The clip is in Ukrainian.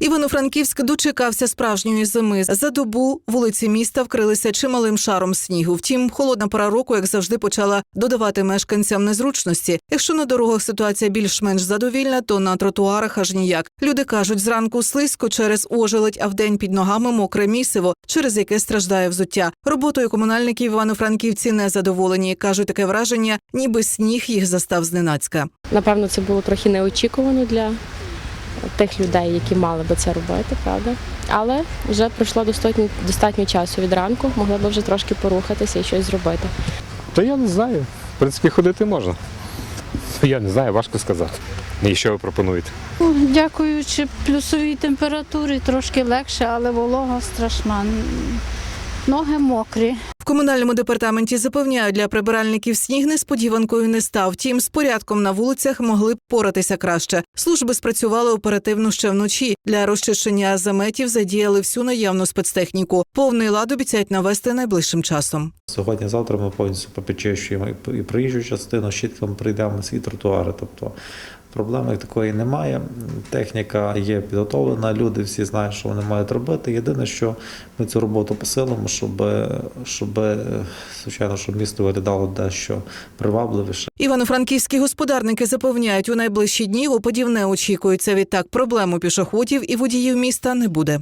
Івано-Франківськ дочекався справжньої зими. За добу вулиці міста вкрилися чималим шаром снігу. Втім, холодна пора року, як завжди, почала додавати мешканцям незручності. Якщо на дорогах ситуація більш-менш задовільна, то на тротуарах аж ніяк. Люди кажуть, зранку слизько через ожеледь, а вдень під ногами мокре місиво, через яке страждає взуття. Роботою комунальників Івано-Франківці не задоволені. кажуть, таке враження, ніби сніг їх застав зненацька. Напевно, це було трохи неочікувано для тих людей, які мали би це робити, правда. Але вже пройшло достатньо, достатньо часу від ранку, могли б вже трошки порухатися і щось зробити. Та я не знаю. В принципі, ходити можна. Я не знаю, важко сказати. І що ви пропонуєте? Ну, Дякуючи плюсовій температурі, трошки легше, але волога страшна. Ноги мокрі. Комунальному департаменті запевняють, для прибиральників сніг несподіванкою не став. Втім, з порядком на вулицях могли б поратися краще. Служби спрацювали оперативно ще вночі. Для розчищення заметів задіяли всю наявну спецтехніку. Повний лад обіцяють навести найближчим часом. Сьогодні-завтра ми повністю попідчищуємо і і проїжджу частину, щітками прийдемо на тротуари. Тобто проблеми такої немає. Техніка є підготовлена, люди всі знають, що вони мають робити. Єдине, що ми цю роботу посилимо, щоб, щоб звичайно, щоб місто виглядало дещо привабливіше. Івано-франківські господарники запевняють, у найближчі дні опадів не очікується. Відтак проблем у пішоходів і водіїв міста не буде.